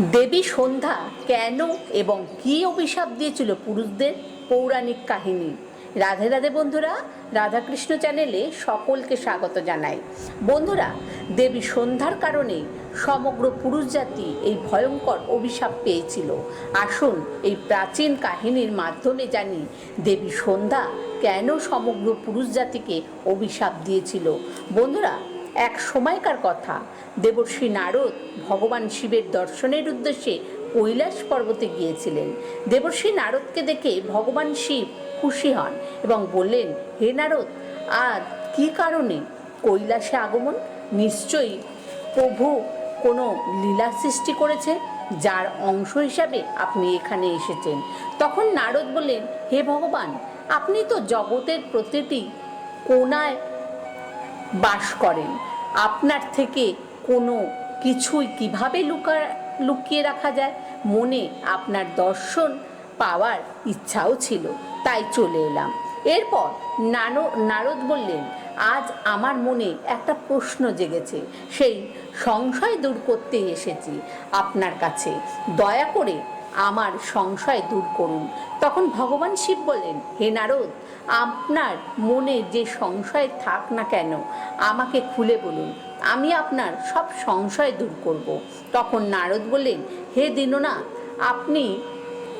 দেবী সন্ধ্যা কেন এবং কী অভিশাপ দিয়েছিল পুরুষদের? পৌরাণিক কাহিনী। রাধে রাধে বন্ধুরা, রাধাকৃষ্ণ চ্যানেলে সকলকে স্বাগত জানাই। বন্ধুরা, দেবী সন্ধ্যার কারণে সমগ্র পুরুষ জাতি এই ভয়ঙ্কর অভিশাপ পেয়েছিল। আসুন এই প্রাচীন কাহিনীর মাধ্যমে জানি দেবী সন্ধ্যা কেন সমগ্র পুরুষ জাতিকে অভিশাপ দিয়েছিল। বন্ধুরা এক সময়কার কথা। দেবর্ষী নারদ ভগবান শিবের দর্শনের উদ্দেশ্যে কৈলাস পর্বতে গিয়েছিলেন। দেবর্ষী নারদকে দেখে ভগবান শিব খুশি হন এবং বললেন, হে নারদ, আর কি কারণে কৈলাসে আগমন? নিশ্চয়ই প্রভু কোনো লীলা সৃষ্টি করেছে যার অংশ হিসাবে আপনি এখানে এসেছেন। তখন নারদ বললেন, হে ভগবান, আপনি তো জগতের প্রতিটি কোনায় বাস করেন। আপনার থেকে কোনো কিছুই কীভাবে লুকা, লুকিয়ে রাখা যায়? মনে আপনার দর্শন পাওয়ার ইচ্ছাও ছিল, তাই চলে এলাম। এরপর নানো, নারদ বললেন, আজ আমার মনে একটা প্রশ্ন জেগেছে, সেই সংশয় দূর করতে এসেছি। আপনার কাছে দয়া করে আমার সংশয় দূর করুন। তখন ভগবান শিব বলেন হে নারদ আপনার মনে যে সংশয় থাক না কেন, আমাকে খুলে বলুন। আমি আপনার সব সংশয় দূর করব। তখন নারদ বললেন, হে দীননাথ, আপনি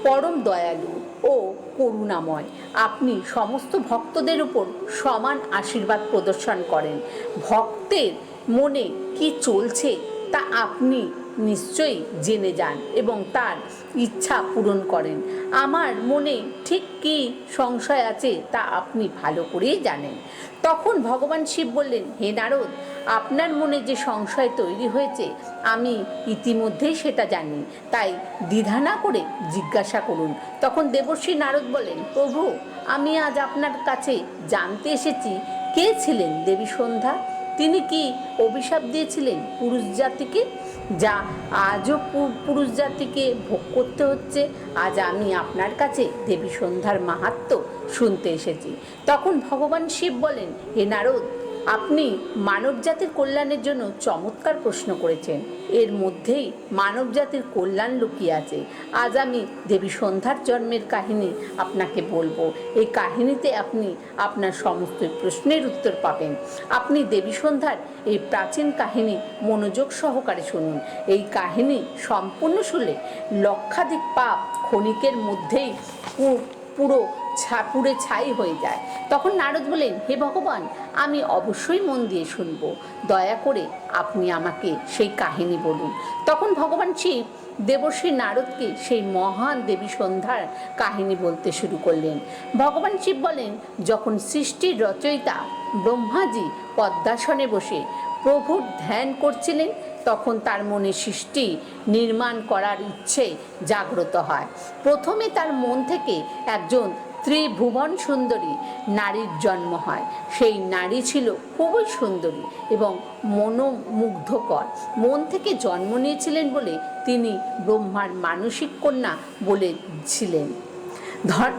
পরম দয়ালু ও করুণাময়। আপনি সমস্ত ভক্তদের উপর সমান আশীর্বাদ প্রদর্শন করেন। ভক্তের মনে কি চলছে তা আপনি নিশ্চয়ই জেনে যান এবং তার ইচ্ছা পূরণ করেন। আমার মনে ঠিক কি সংশয় আছে তা আপনি ভালো করেই জানেন। তখন ভগবান শিব বললেন, হে নারদ, আপনার মনে যে সংশয় তৈরি হয়েছে, আমি ইতিমধ্যেই সেটা জানি। তাই দ্বিধা না করে জিজ্ঞাসা করুন। তখন দেবশ্রী নারদ বলেন, প্রভু, আমি আজ আপনার কাছে জানতে এসেছি, কে ছিলেন দেবী সন্ধ্যা? তিনি কি অভিশাপ দিয়েছিলেন পুরুষ জাতিকে? যা আজও পুরুষ জাতিকে ভোগ করতে হচ্ছে। আজ আমি আপনার কাছে দেবী সন্ধ্যার মাহাত্ম শুনতে এসেছি। তখন ভগবান শিব বলেন, হে নারদ আপনি মানব জাতির কল্যাণের জন্য চমৎকার প্রশ্ন করেছেন। এর মধ্যেই মানব জাতির কল্যাণ লুকিয়ে আছে। আজ আমি দেবী সন্ধ্যার জন্মের কাহিনী আপনাকে বলব। এই কাহিনীতে আপনি আপনার সমস্ত প্রশ্নের উত্তর পাবেন। আপনি দেবী সন্ধ্যার এই প্রাচীন কাহিনী মনোযোগ সহকারে শুনুন। এই কাহিনী সম্পূর্ণ শুনলে লক্ষাধিক পাপ ক্ষণিকের মধ্যেই পুরো ছা, পুড়ে ছাই হয়ে যায়। তখন নারদ বলেন, হে ভগবান, আমি অবশ্যই মন দিয়ে শুনব। দয়া করে আপনি আমাকে সেই কাহিনী বলুন। তখন ভগবান শিব দেবশ্রী নারদকে সেই মহান দেবী সন্ধ্যার কাহিনী বলতে শুরু করলেন। ভগবান শিব বলেন, যখন সৃষ্টির রচয়িতা ব্রহ্মাজি পদ্মাসনে বসে প্রভুর ধ্যান করছিলেন, তখন তার মনে সৃষ্টি নির্মাণ করার ইচ্ছে জাগ্রত হয়। প্রথমে তার মন থেকে একজন ত্রিভুবন সুন্দরী, নারীর জন্ম হয়। সেই নারী ছিল খুবই সুন্দরী এবং মনোমুগ্ধকর। মন থেকে জন্ম নিয়েছিলেন বলে তিনি ব্রহ্মার মানসিক কন্যা বলেছিলেন। ধর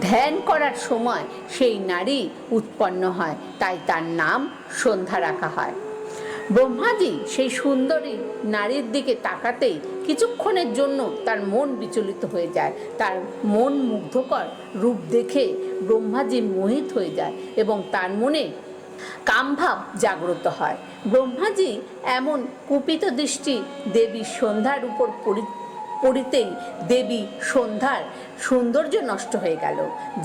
ধ্যান করার সময় সেই নারী উৎপন্ন হয়, তাই তার নাম সন্ধ্যা রাখা হয়। ব্রহ্মাজি সেই সুন্দরী নারীর দিকে তাকাতেই কিছুক্ষণের জন্য তার মন বিচলিত হয়ে যায়। তার মন মুগ্ধকর রূপ দেখে ব্রহ্মাজি মোহিত হয়ে যায় এবং তার মনে কামভাব জাগ্রত হয়। ব্রহ্মাজি এমন কুপিত দৃষ্টি দেবী সন্ধ্যার উপর পরি পড়িতেই দেবী সন্ধ্যার সৌন্দর্য নষ্ট হয়ে গেল,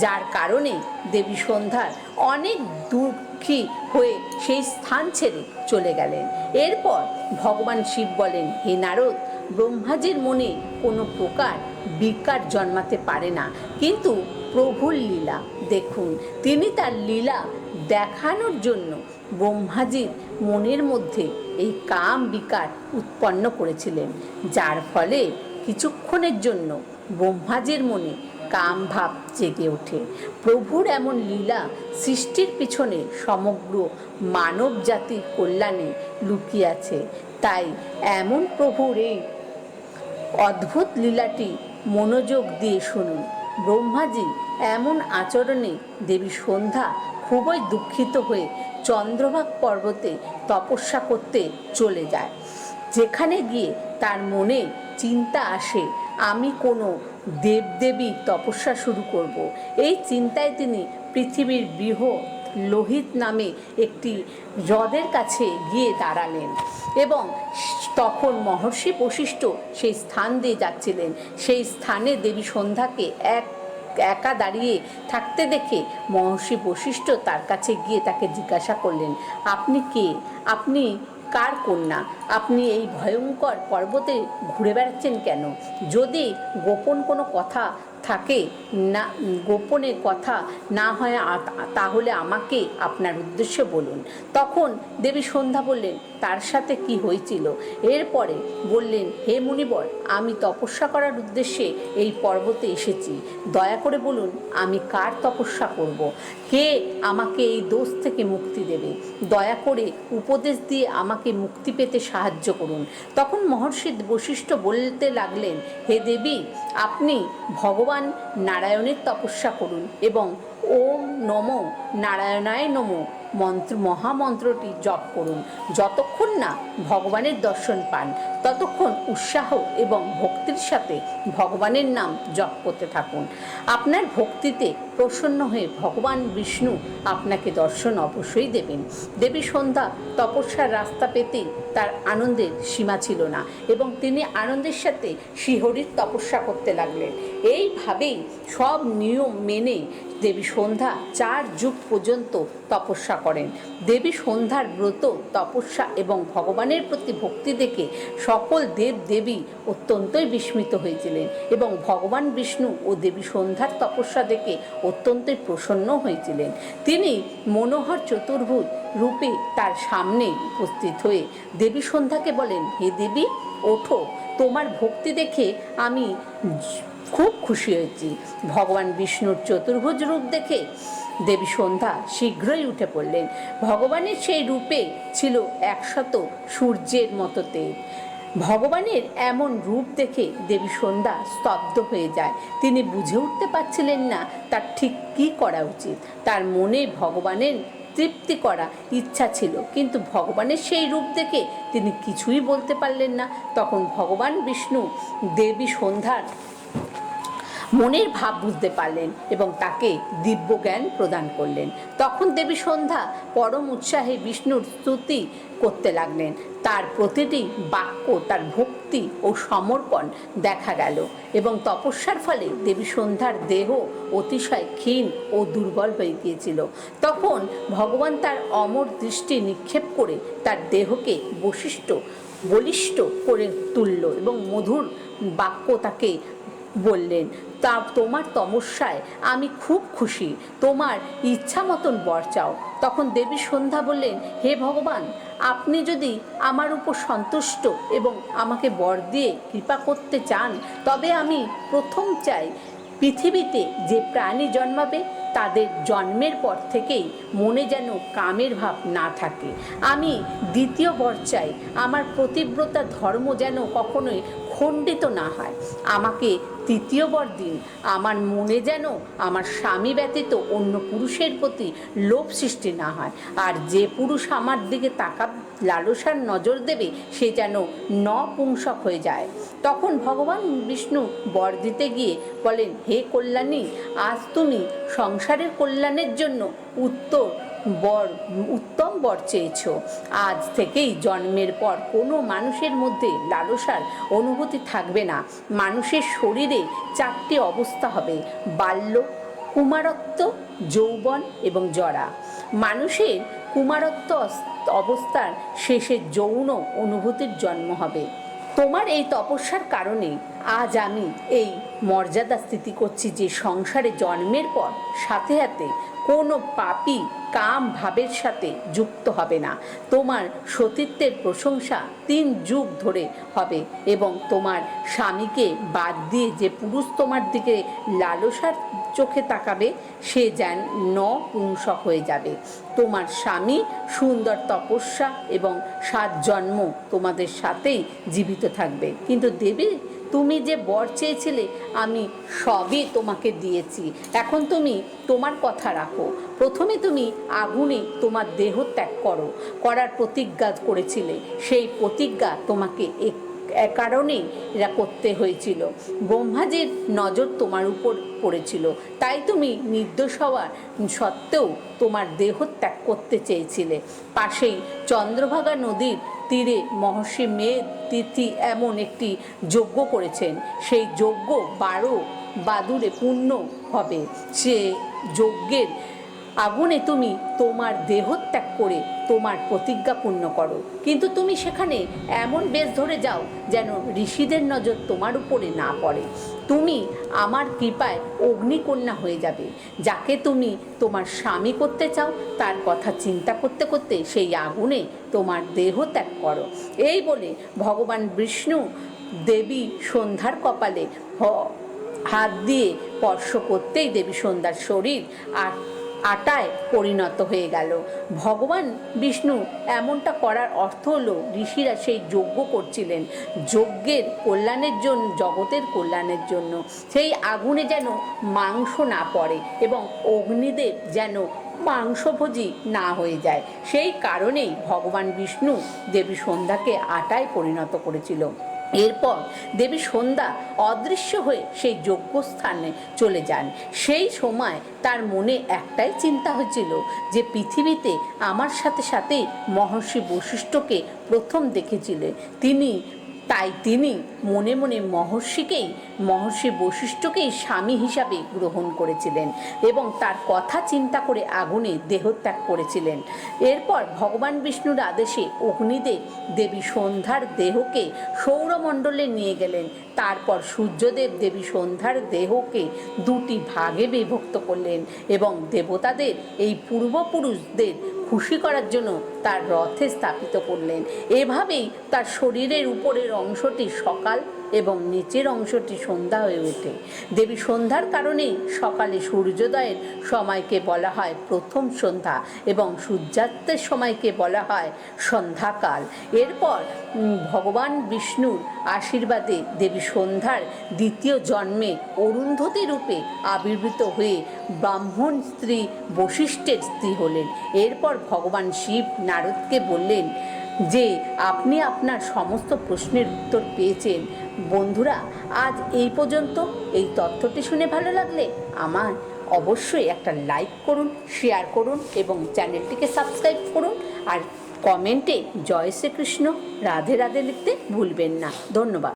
যার কারণে দেবী সন্ধ্যার অনেক দুঃখী হয়ে সেই স্থান ছেড়ে চলে গেলেন। এরপর ভগবান শিব বলেন, হে নারদ ব্রহ্মাজির মনে কোনো প্রকার বিকার জন্মাতে পারে না। কিন্তু প্রভুর লীলা, দেখুন, তিনি তার লীলা দেখানোর জন্য ব্রহ্মাজির মনের মধ্যে এই কাম বিকার উৎপন্ন করেছিলেন। যার ফলে কিছুক্ষণের জন্য ব্রহ্মাজির মনে কাম ভাব জেগে ওঠে। প্রভুর এমন লীলা সৃষ্টির পিছনে সমগ্র মানব জাতির কল্যাণে লুকিয়ে আছে। তাই এমন প্রভুর এই অদ্ভুত লীলাটি মনোযোগ দিয়ে শুনুন। ব্রহ্মাজি এমন আচরণে দেবী সন্ধ্যা খুবই দুঃখিত হয়ে চন্দ্রভাগ পর্বতে তপস্যা করতে চলে যায়। যেখানে গিয়ে তার মনে চিন্তা আসে, আমি কোনো দেবদেবী তপস্যা শুরু করব। এই চিন্তায় তিনি পৃথিবীর বৃহৎ লোহিত নামে একটি হ্রদের কাছে গিয়ে দাঁড়ালেন এবং তখন মহর্ষি বশিষ্ঠ সেই স্থান দিয়ে যাচ্ছিলেন। সেই স্থানে দেবী সন্ধ্যাকে এক, একা দাঁড়িয়ে থাকতে দেখে মহর্ষি বশিষ্ঠ তার কাছে গিয়ে তাকে জিজ্ঞাসা করলেন, আপনি কে? আপনি কার কন্যা? আপনি এই ভয়ঙ্কর পর্বতে ঘুরে বেড়াচ্ছেন কেন? যদি গোপন কোনো কথা থাকে, না গোপনের কথা না হয় তাহলে আমাকে আপনার উদ্দেশ্যে বলুন। তখন দেবী সন্ধ্যা বললেন, তার সাথে কি হয়েছিল? এরপরে বললেন, হে মুনিবর, আমি তপস্যা করার উদ্দেশ্যে এই পর্বতে এসেছি। দয়া করে বলুন, আমি কার তপস্যা করব। কে আমাকে এই দোষ থেকে মুক্তি দেবে? দয়া করে উপদেশ দিয়ে আমাকে মুক্তি পেতে সাহায্য করুন। তখন মহর্ষি বশিষ্ঠ বলতে লাগলেন, হে দেবী, আপনি ভগবান নারায়ণের তপস্যা করুন এবং ওম নমো, নারায়ণায় নমো, মন্ত্র, মহামন্ত্রটি জপ করুন। যতক্ষণ না ভগবানের দর্শন পান, ততক্ষণ উৎসাহ এবং ভক্তির সাথে ভগবানের নাম জপ করতে থাকুন। আপনার ভক্তিতে প্রসন্ন হয়ে ভগবান বিষ্ণু আপনাকে দর্শন অবশ্যই দেবেন। দেবী সন্ধ্যা তপস্যার রাস্তা পেতে তার আনন্দের সীমা ছিল না এবং তিনি আনন্দের সাথে শিহরির তপস্যা করতে লাগলেন। এইভাবেই সব নিয়ম মেনে দেবী সন্ধ্যা চার যুগ পর্যন্ত তপস্যা করেন। দেবী সন্ধ্যার ব্রত, তপস্যা এবং ভগবানের প্রতি ভক্তি দেখে সকল দেব দেবী অত্যন্তই বিস্মিত হয়েছিলেন এবং ভগবান বিষ্ণু ও দেবী সন্ধ্যার তপস্যা দেখে অত্যন্তই প্রসন্ন হয়েছিলেন। তিনি মনোহর চতুর্ভুজ রূপে তার সামনে উপস্থিত হয়ে দেবী সন্ধ্যাকে বলেন, হে দেবী, ওঠো, তোমার ভক্তি দেখে আমি খুব খুশি হয়েছি। ভগবান বিষ্ণুর চতুর্ভুজ রূপ দেখে দেবী সন্ধ্যা শীঘ্রই উঠে পড়লেন। ভগবানের সেই রূপে ছিল একশত সূর্যের মতো তেজ। ভগবানের এমন রূপ দেখে দেবী সন্ধ্যা স্তব্ধ হয়ে যায়। তিনি বুঝে উঠতে পারছিলেন না তার ঠিক কী করা উচিত। তার মনে ভগবানের তৃপ্তি করা ইচ্ছা ছিল, কিন্তু ভগবানের সেই রূপ দেখে তিনি কিছুই বলতে পারলেন না। তখন ভগবান বিষ্ণু দেবী সন্ধ্যার মনের ভাব বুঝতে পারলেন এবং তাকে দিব্য জ্ঞান প্রদান করলেন। তখন দেবী সন্ধ্যা পরম উৎসাহে বিষ্ণুর স্তুতি করতে লাগলেন। তার প্রতিটি বাক্য, তার ভক্তি ও সমর্পণ দেখা গেল এবং তপস্যার ফলে দেবী সন্ধ্যার দেহ অতিশয় ক্ষীণ ও দুর্বল হয়ে গিয়েছিল। তখন ভগবান তার অমর দৃষ্টি নিক্ষেপ করে তার দেহকে বশিষ্ঠ, বলিষ্ঠ করে তুলল এবং মধুর বাক্য তাকে বললেন, তা তোমার তমস্যায় আমি খুব খুশি। তোমার ইচ্ছা মতন বর চাও। তখন দেবী সন্ধ্যা বললেন, হে ভগবান, আপনি যদি আমার উপর সন্তুষ্ট এবং আমাকে বর দিয়ে কৃপা করতে চান, তবে আমি প্রথম চাই পৃথিবীতে যে প্রাণী জন্মাবে, তাদের জন্মের পর থেকেই মনে যেন কামের ভাব না থাকে। আমি দ্বিতীয় বর চাই। আমার প্রতিব্রতা ধর্ম যেন কখনোই খণ্ডিত না হয়। আমাকে তৃতীয় বর দিন আমার মনে যেন আমার স্বামী ব্যতীত অন্য পুরুষের প্রতি লোভ সৃষ্টি না হয়। আর যে পুরুষ আমার দিকে তাকা লালসার নজর দেবে, সে যেন নপুংসক হয়ে যায়। তখন ভগবান বিষ্ণু বর দিতে গিয়ে বলেন, হে কল্যাণী, আজ তুমি সংসারের কল্যাণের জন্য উত্তর বর, উত্তম বর চেয়েছ। আজ থেকেই জন্মের পর কোনো মানুষের মধ্যে লালসার অনুভূতি থাকবে না। মানুষের শরীরে চারটি অবস্থা হবে, বাল্য, কুমারত্ব, যৌবন এবং জরা। মানুষের কুমারত্ব অবস্থার শেষে যৌন অনুভূতির জন্ম হবে। তোমার এই তপস্যার কারণে আজ আমি এই মর্যাদা স্থিতি করছি যে সংসারে জন্মের পর সাথে সাথে কোনো পাপি কাম ভাবের সাথে যুক্ত হবে না। তোমার সতীত্বের প্রশংসা তিন যুগ ধরে হবে এবং তোমার স্বামীকে বাদ দিয়ে যে পুরুষ তোমার দিকে লালসার চোখে তাকাবে, সে যেন ন পুংসক হয়ে যাবে। তোমার স্বামী সুন্দর তপস্যা এবং সাত জন্ম তোমাদের সাথেই জীবিত থাকবে। কিন্তু দেবী তুমি যে বর চেয়েছিলে, আমি সবই তোমাকে দিয়েছি। এখন তুমি তোমার কথা রাখো। প্রথমে তুমি আগুনে তোমার দেহ ত্যাগ করো। করার প্রতিজ্ঞা করেছিলে। সেই প্রতিজ্ঞা তোমাকে এক- কারণেই এরা করতে হয়েছিল। ব্রহ্মাজির নজর তোমার উপর পড়েছিল। তাই তুমি নির্দোষ হওয়ার সত্ত্বেও তোমার দেহ ত্যাগ করতে চেয়েছিলে। পাশেই চন্দ্রভাগা নদীর তীরে মহর্ষি মেঘ তিথি এমন একটি যজ্ঞ করেছেন। সেই যজ্ঞ বারো বাদুরে পূর্ণ হবে। সে যজ্ঞের আগুনে তুমি তোমার দেহ ত্যাগ করে তোমার প্রতিজ্ঞা পূর্ণ করো। কিন্তু তুমি সেখানে এমন বেশ ধরে যাও যেন ঋষিদের নজর তোমার উপরে না পড়ে। তুমি আমার কৃপায় অগ্নিকন্যা হয়ে যাবে। যাকে তুমি তোমার স্বামী করতে চাও, তার কথা চিন্তা করতে করতে সেই আগুনে তোমার দেহ ত্যাগ করো। এই বলে ভগবান বিষ্ণু দেবী সন্ধ্যার কপালে হাত দিয়ে স্পর্শ করতেই দেবী সন্ধ্যার শরীর আর আটায় পরিণত হয়ে গেল। ভগবান বিষ্ণু এমনটা করার অর্থ হলো ঋষিরা সেই যজ্ঞ করছিলেন। যজ্ঞের কল্যাণের জন্য, জগতের কল্যাণের জন্য। সেই আগুনে যেন মাংস না পড়ে এবং অগ্নিদেব যেন মাংসভোজী না হয়ে যায়। সেই কারণেই ভগবান বিষ্ণু দেবী সন্ধ্যাকে আটায় পরিণত করেছিল। এরপর দেবী সন্ধ্যা অদৃশ্য হয়ে সেই যজ্ঞস্থানে চলে যান। সেই সময় তার মনে একটাই চিন্তা হয়েছিল যে পৃথিবীতে আমার সাথে সাথে মহর্ষি বৈশিষ্ট্যকে প্রথম দেখেছিলেন তিনি তাই তিনি মনে মনে মহর্ষিকেই, মহর্ষি বশিষ্ঠকেই স্বামী হিসাবে গ্রহণ করেছিলেন এবং তার কথা চিন্তা করে আগুনে দেহত্যাগ করেছিলেন। এরপর ভগবান বিষ্ণুর আদেশে অগ্নিদেব দেবী সন্ধ্যার দেহকে সৌরমণ্ডলে নিয়ে গেলেন। তারপর সূর্যদেব দেবী সন্ধ্যার দেহকে দুটি ভাগে বিভক্ত করলেন এবং দেবতাদের, এই পূর্বপুরুষদের খুশি করার জন্য তার রথে স্থাপিত করলেন। এভাবেই তার শরীরের উপরের অংশটি সকাল এবং নিচের অংশটি সন্ধ্যা হয়ে ওঠে। দেবী সন্ধ্যার কারণেই সকালে সূর্যোদয়ের সময়কে বলা হয় প্রথম সন্ধ্যা এবং সূর্যাস্তের সময়কে বলা হয় সন্ধ্যাকাল। এরপর ভগবান বিষ্ণুর আশীর্বাদে দেবী সন্ধ্যার দ্বিতীয় জন্মে অরুন্ধতী রূপে আবির্ভূত হয়ে ব্রাহ্মণ স্ত্রী বশিষ্ঠের স্ত্রী হলেন। এরপর ভগবান শিব নারদকে বললেন যে আপনি আপনার সমস্ত প্রশ্নের উত্তর পেয়েছেন। বন্ধুরা, আজ এই পর্যন্ত। এই তথ্যটি শুনে ভালো লাগলে আমার অবশ্যই একটা লাইক করুন শেয়ার করুন এবং চ্যানেলটিকে সাবস্ক্রাইব করুন। আর কমেন্টে জয় শ্রীকৃষ্ণ, রাধে রাধে লিখতে ভুলবেন না। ধন্যবাদ।